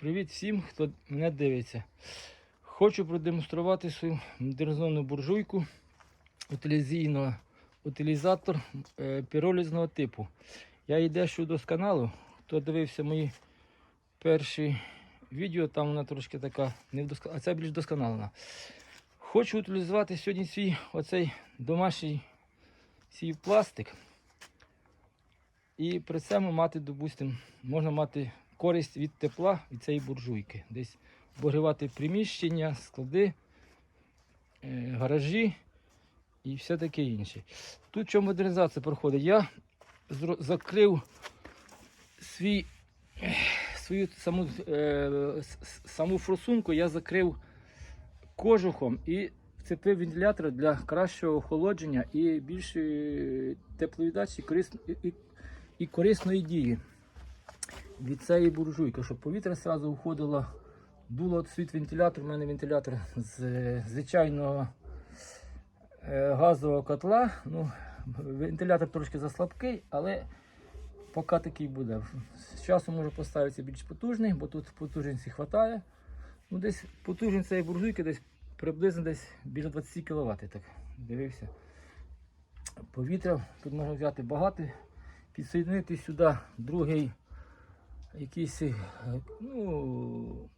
Привіт всім, хто мене дивиться. Хочу продемонструвати свою модернізовану буржуйку утилізатор е, піролізного типу. Я її дещо досконалив. Хто дивився мої перші відео, там вона трошки така невдосконалена, а ця більш досконалена. Хочу утилізувати сьогодні свій оцей домашній свій пластик. І при цьому мати, допустимо, можна мати користь від тепла від цієї буржуйки. Десь обогрівати приміщення, склади, е, гаражі і все таке інше. Тут що модернізація проходить? Я закрив свій, свою саму, е, саму форсунку, я закрив кожухом і вцепив вентилятор для кращого охолодження і більшої тепловіддачі корис- і- і- і корисної дії від цієї буржуйки, щоб повітря одразу входило, дуло світ вентилятор. У мене вентилятор з звичайного е, газового котла. Ну, вентилятор трошки заслабкий, але поки такий буде. З часом може поставитися більш потужний, бо тут потужності вистачає. Ну, десь потужність цієї буржуйки десь приблизно десь біля 20 кВт. Так, дивився. Повітря тут можна взяти багато, підсоединити сюди другий якийсь е, ну,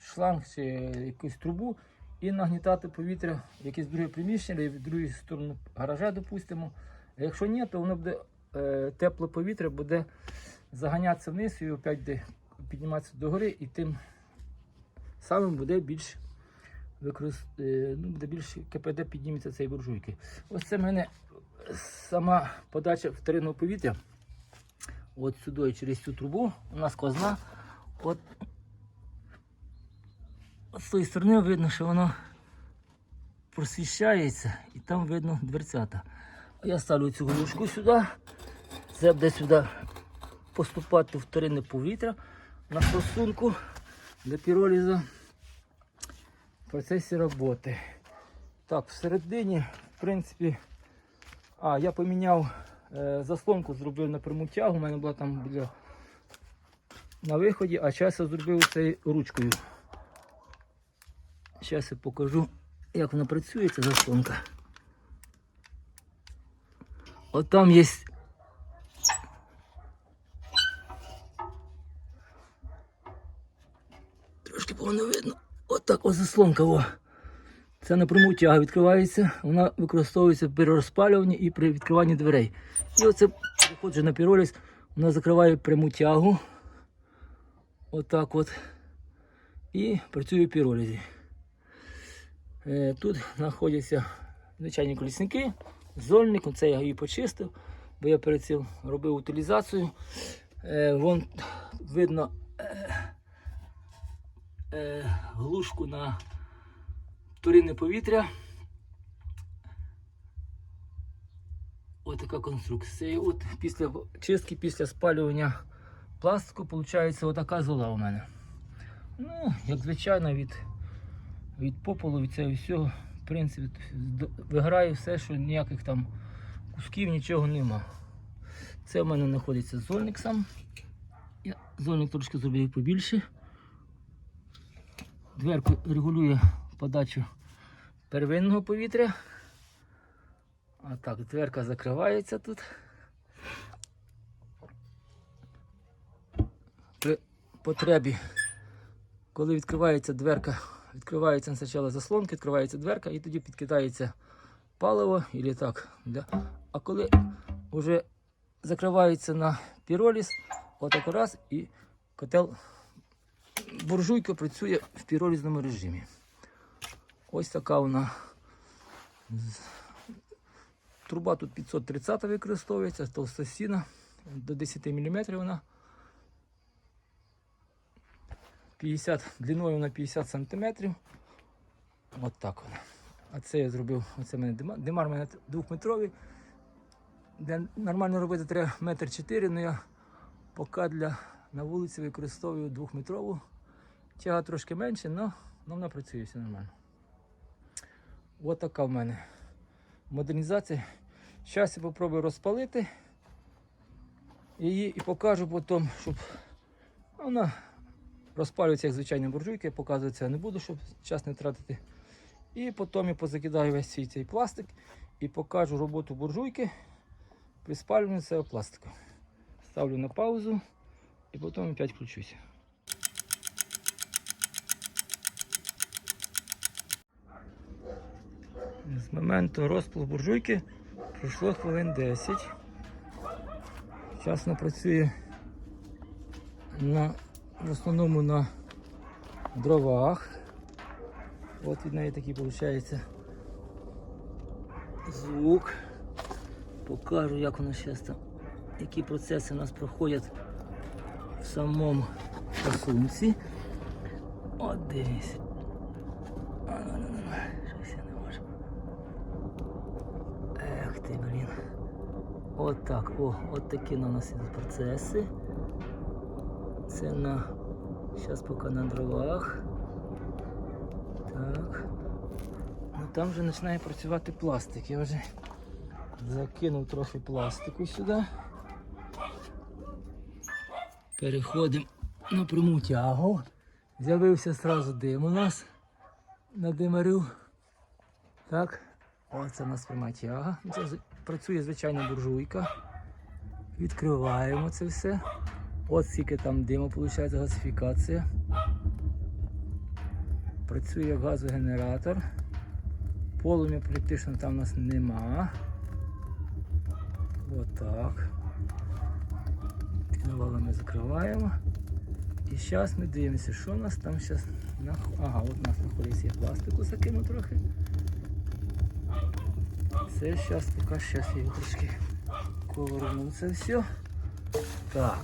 шланг чи якусь трубу і нагнітати повітря в якесь друге приміщення, в другу сторону гаража, допустимо. А якщо ні, то воно буде е, тепле повітря буде заганятися вниз і опять буде підніматися догори, і тим самим буде більш використ... е, ну, буде більш КПД підніметься цієї буржуйки. Ось це в мене сама подача вторинного повітря. От сюди через цю трубу у нас сквозна. От, з тої сторони видно, що воно просвіщається і там видно дверцята. Я ставлю цю голушку сюди. Це буде сюди поступати вторинне повітря на форсунку для піролізу в процесі роботи. Так, всередині, в принципі, а, я поміняв заслонку, зробив на пряму тягу. У мене була там біля на виході, а зараз я зробив це ручкою. Зараз я покажу, як вона працює, ця заслонка. От там є. Трошки погано видно. От так ось заслонка. Це напряму тяга відкривається, вона використовується при розпалюванні і при відкриванні дверей. І оце виходжу на піроліз, вона закриває пряму тягу. Отак от. І працює в піролізі. Е, Тут знаходяться звичайні колісники, зольник, це я її почистив, бо я перед цим робив утилізацію. Е, Вон видно е, глушку на вторинне повітря. Ось така конструкція. От після чистки, після спалювання пластику, виходить отака зола у мене. Ну, як звичайно, від, від попелу, від цього всього, в принципі, виграє все, що ніяких там кусків, нічого нема. Це в мене знаходиться зольник сам. Я зольник трошки зробив побільше. Дверку регулює подачу первинного повітря. А так, дверка закривається тут. При потребі, коли відкривається дверка, відкривається спочатку заслонки, відкривається дверка і тоді підкидається паливо і літак. А коли вже закривається на піроліз, отак раз і котел буржуйка працює в піролізному режимі. Ось така вона. Труба тут 530 використовується, толстосіна до 10 мм вона. 50, длиною вона 50 см. От так вона. А це я зробив, оце в мене димар, димар у мене двохметровий. Де нормально робити треба метр 4, але я поки для на вулиці використовую двохметрову. Тяга трошки менше, але вона працює все нормально. Ось така в мене модернізація. Зараз я спробую розпалити її і покажу потім, щоб вона Розпалюється як звичайні буржуйки, показувати це не буду, щоб час не тратити. І потім я позакидаю весь свій цей пластик і покажу роботу буржуйки при спалюванні цього пластику. Ставлю на паузу і потім опять включуся. З моменту розпалу буржуйки пройшло хвилин 10. Зараз вона працює на, в основному на дровах. От від неї такий виходить звук. Покажу, як воно зараз там, які процеси у нас проходять в самому фасунці. От дивись. А, ну, ну, ну, ну, щось я не можу. Ех ти, блін. От так, о, от такі у нас ідуть процеси. Це на. Зараз на дровах. Так. Ну там вже починає працювати пластик. Я вже закинув трохи пластику сюди. Переходимо на пряму тягу. З'явився одразу дим у нас на димарю. Так. Оце у нас пряма тяга. Це працює звичайна буржуйка. Відкриваємо це все. От скільки там диму, виходить газифікація. Працює газогенератор. Полум'я практично там у нас нема. Отак. Підвали ми закриваємо. І зараз ми дивимося, що у нас там зараз. Ага, от у нас знаходиться пластику закину трохи. Це зараз поки зараз я трошки поверну це все. Так,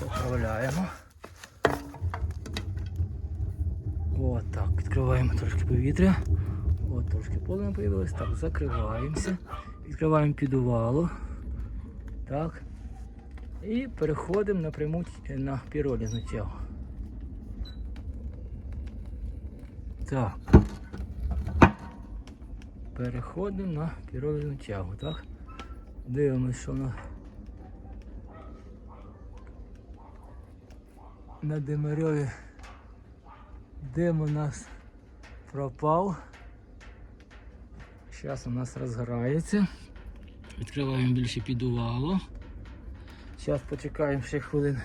поправляємо. От так, відкриваємо трошки повітря. От трошки поле появилось. Так, закриваємося. Відкриваємо підувало. Так. І переходимо напряму на піролізну тягу. Так. Переходимо на піролізну тягу, так? Дивимось, що на, на Демирьові дим у нас пропав. Зараз у нас розгорається. Відкриваємо більше підувало. Зараз почекаємо ще хвилин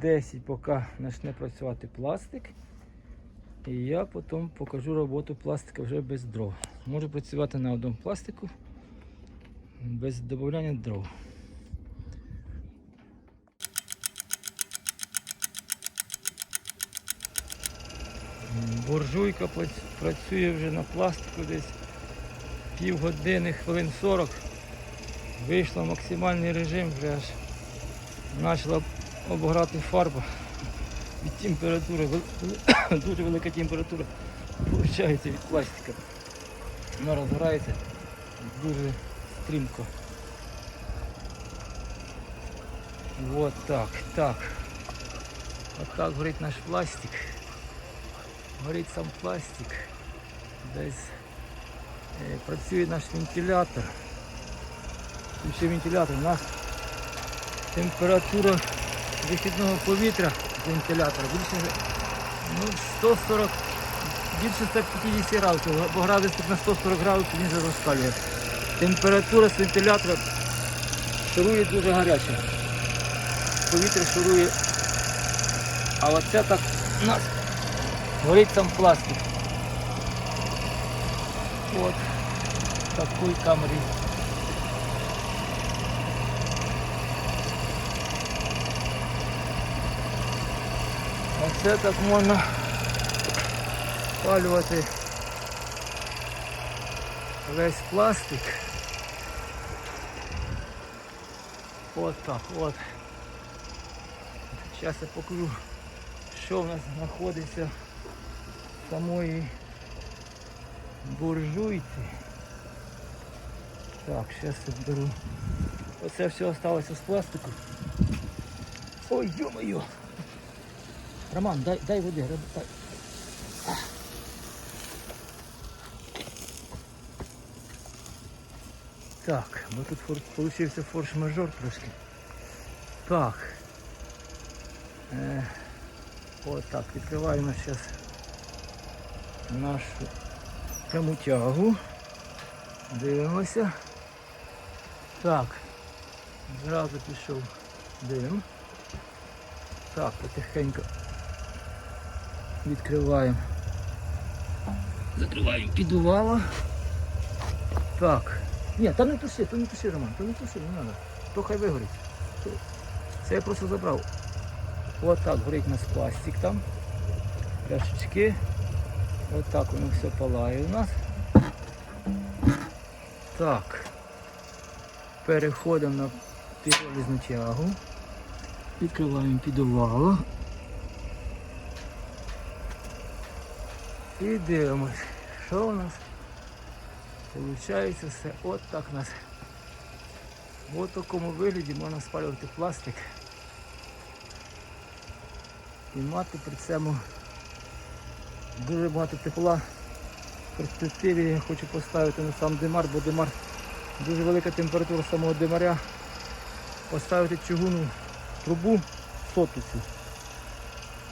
10, поки почне працювати пластик. І я потім покажу роботу пластика вже без дров. Можу працювати на одному пластику без додавання дров. М, Буржуйка працює вже на пластику десь півгодини, хвилин 40. Вийшла в максимальний режим, вже аж почала обграти фарба від температури. Дуже велика температура виходить від пластика. Вона розгорається дуже стрімко. Вот так, так. От так горить наш пластик. Горить сам пластик. Десь е, працює наш вентилятор. Включив вентилятор. У нас температура вихідного повітря з вентилятора більше ну, 140, Більше 150 градусів, бо градусник на 140 градусів він вже. Температура з вентилятора шурує дуже гаряча. Повітря шурує. А оце так у нас горить там пластик. От такої камері. Оце так можна спалювати весь пластик. От так, от. Зараз я покажу, що в нас знаходиться в самої буржуйці. Так, зараз беру. Оце все залишилося з пластику. Ой, ё-моё! Роман, дай, дай води. Так, бо тут фор... получився форш-мажор трошки. Так. Е... Отак, відкриваємо зараз нашу пряму тягу. Дивимося. Так, зразу пішов дим. Так, потихеньку відкриваємо. Закриваємо підувало. Так. Ні, там не туши, то не туши, Роман, то не туши, не треба. То хай вигорить. Це я просто забрав. Отак горить у нас пластик там. Пляшечки. Отак воно все палає у нас. Так. Переходимо на піролізну тягу. Відкриваємо підувало. І дивимось, що у нас Получається все от так нас. В такому вигляді можна спалювати пластик і мати при цьому дуже багато тепла. В перспективі я хочу поставити на сам димар, бо димар дуже велика температура самого димаря. Поставити чугунну трубу сотицю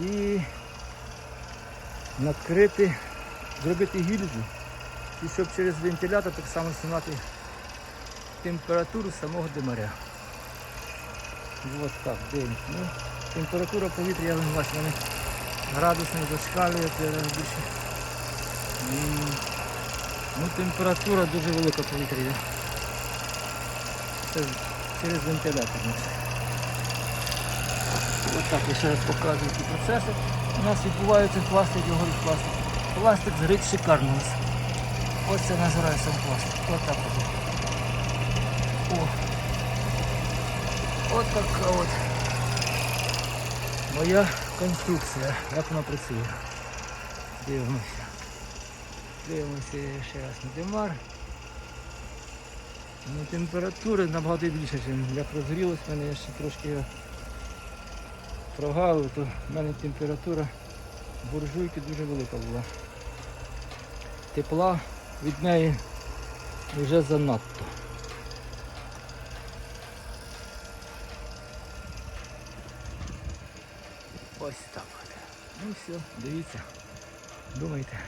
і накрити, зробити гільзу. І щоб через вентилятор так само знімати температуру самого димаря. Ось так, дивимося. Ну, температура повітря, я бачу, вони градусно зашкалює, це більше. Ну, температура дуже велика повітря. Це через вентилятор. Ось так, я ще раз показую ці процеси. У нас відбувається пластик, його горить пластик. Пластик згорить шикарно. Ось це називається пластик. Ось так от. О. От така от моя конструкція. Як вона працює. Дивимося. Дивимося ще раз на димар. Ну, температура набагато більше, ніж як розгрілось в мене, ще трошки його то в мене температура буржуйки дуже велика була. Тепла від неї вже занадто. Ось так. Ну все, дивіться, думайте.